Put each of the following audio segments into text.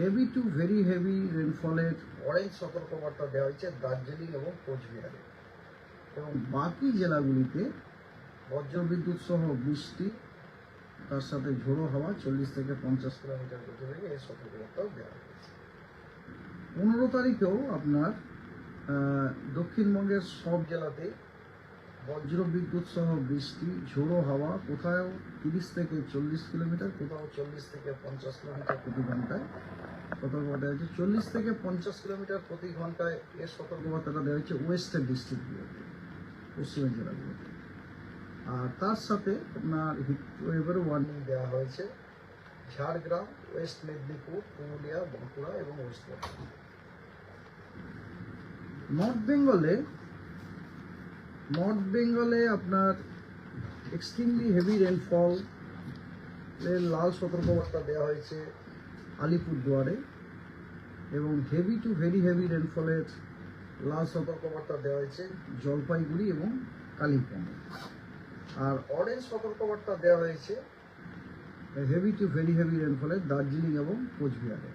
Heavy to very heavy রেনফলের orange সতর্কবার্তা দেওয়া হয়েছে দার্জিলিং এবং কোচবিহারে। এবং বাকি জেলাগুলিতে বজ্রবিদ্যুৎ সহ বৃষ্টি, তার সাথে ঝোড়ো হাওয়া চল্লিশ থেকে পঞ্চাশ কিলোমিটার গতিবেগে এই সতর্কবার্তাও দেওয়া হয়েছে। পনেরো তারিখেও আপনার দক্ষিণবঙ্গের সব জেলাতেই বজ্র বিদ্যুৎ সহ বৃষ্টি, ঝোড়ো হাওয়া কোথাও তিরিশ থেকে চল্লিশ কিলোমিটার, কোথাও চল্লিশ থেকে পঞ্চাশ কিলোমিটার প্রতি ঘন্টায় সতর্কবার্তা হয়েছে। চল্লিশ থেকে পঞ্চাশ কিলোমিটার প্রতি ঘন্টায় এর সতর্কবার্তাটা দেওয়া হয়েছে ওয়েস্টার্ন ডিস্ট্রিক্টগুলোতে পশ্চিমের জেলাগুলোতে। আর তার সাথে আপনার হিটওয়েভেরও ওয়ার্নিং দেওয়া হয়েছে, ঝাড়গ্রাম, ওয়েস্ট মেদিনীপুর, পুরুলিয়া, বাঁকুড়া এবং ওয়েস্ট বর্ধমান নর্থ বেঙ্গলে নর্থ বেঙ্গলে আপনার এক্সট্রিমলি হেভি রেনফল লাল সতর্কবার্তা দেওয়া হয়েছে। আলিপুরদুয়ারে এবং হেভি টু ভেরি হেভি রেনফলের লাল সতর্কবার্তা দেওয়া হয়েছে জলপাইগুড়ি এবং কালিম্পংয়ে। আর অরেঞ্জ সতর্কবার্তা দেওয়া হয়েছে হেভি টু ভেরি হেভি রেনফলের দার্জিলিং এবং কোচবিহারে।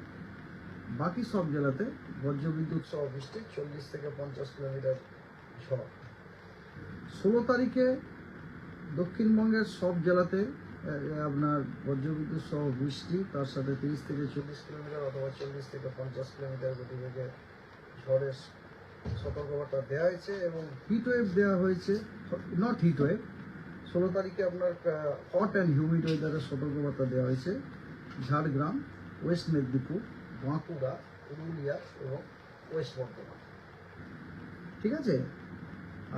বাকি সব জেলাতে বজ্রবিদ্যুৎ সহ বৃষ্টি চল্লিশ থেকে পঞ্চাশ কিলোমিটার ঝড়। ষোলো তারিখে দক্ষিণবঙ্গের সব জেলাতে আপনার বজ্রবিদ্যুৎ সহ বৃষ্টি, তার সাথে তিরিশ থেকে চল্লিশ কিলোমিটার অথবা চল্লিশ থেকে পঞ্চাশ কিলোমিটার গতিবেগে ঝড়ের সতর্কবার্তা দেওয়া হয়েছে এবং হিট ওয়েভ দেওয়া হয়েছে নট হিট ওয়েভ ষোলো তারিখে আপনার হট অ্যান্ড হিউমিড ওয়েদারের সতর্কবার্তা দেওয়া হয়েছে, ঝাড়গ্রাম, ওয়েস্ট মেদিনীপুর, বাঁকুড়া, পুরুলিয়া এবং ওয়েস্ট বর্ধমান। ঠিক আছে?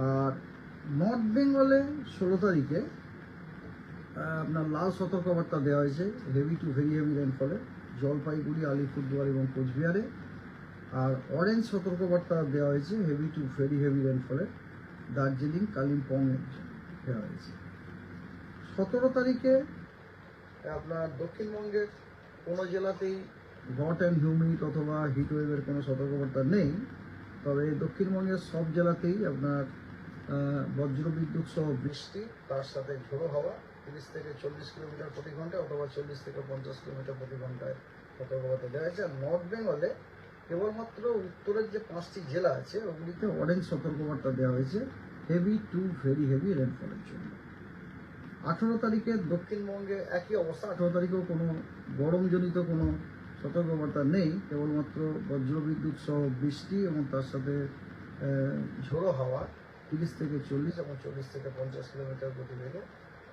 আর নর্থ বেঙ্গলে ষোলো তারিখে আপনার লাল সতর্কবার্তা দেওয়া হয়েছে হেভি টু ভেরি হেভি রেনফলে জলপাইগুড়ি, আলিপুরদুয়ার এবং কোচবিহারে। আর অরেঞ্জ সতর্কবার্তা দেওয়া হয়েছে হেভি টু ভেরি হেভি রেনফলে দার্জিলিং, কালিম্পং দেওয়া হয়েছে। সতেরো তারিখে আপনার দক্ষিণবঙ্গের কোনো জেলাতেই হট অ্যান্ড হিউমিড অথবা হিট ওয়েভের কোনো সতর্কবার্তা নেই, তবে দক্ষিণবঙ্গের সব জেলাতেই আপনার বজ্রবিদ্যুৎ সহ বৃষ্টি, তার সাথে ঝোড়ো হাওয়া তিরিশ থেকে চল্লিশ কিলোমিটার প্রতি ঘণ্টা অথবা চল্লিশ থেকে পঞ্চাশ কিলোমিটার প্রতি ঘন্টায় সতর্কবার্তা দেওয়া হয়েছে। আর নর্থ বেঙ্গলে কেবলমাত্র উত্তরের যে পাঁচটি জেলা আছে ওগুলিতে অরেঞ্জ সতর্কবার্তা দেওয়া হয়েছে হেভি টু ভেরি হেভি রেনফলের জন্য। আঠেরো তারিখে দক্ষিণবঙ্গে একই অবস্থা। আঠেরো তারিখেও কোনো গরমজনিত কোনো সতর্কবার্তা নেই কেবলমাত্র বজ্রবিদ্যুৎ সহ বৃষ্টি এবং তার সাথে ঝোড়ো হাওয়া। তিরিশ থেকে চল্লিশ এবং চল্লিশ থেকে পঞ্চাশ কিলোমিটার গতিবেগে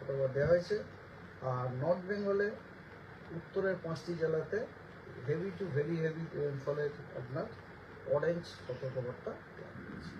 অক্টোবর দেওয়া হয়েছে। আর নর্থ বেঙ্গলে উত্তরের পাঁচটি জেলাতে হেভি টু ভেরি হেভি রেনফলের আপনার অরেঞ্জ সতর্কবার্তা দেওয়া হয়েছে।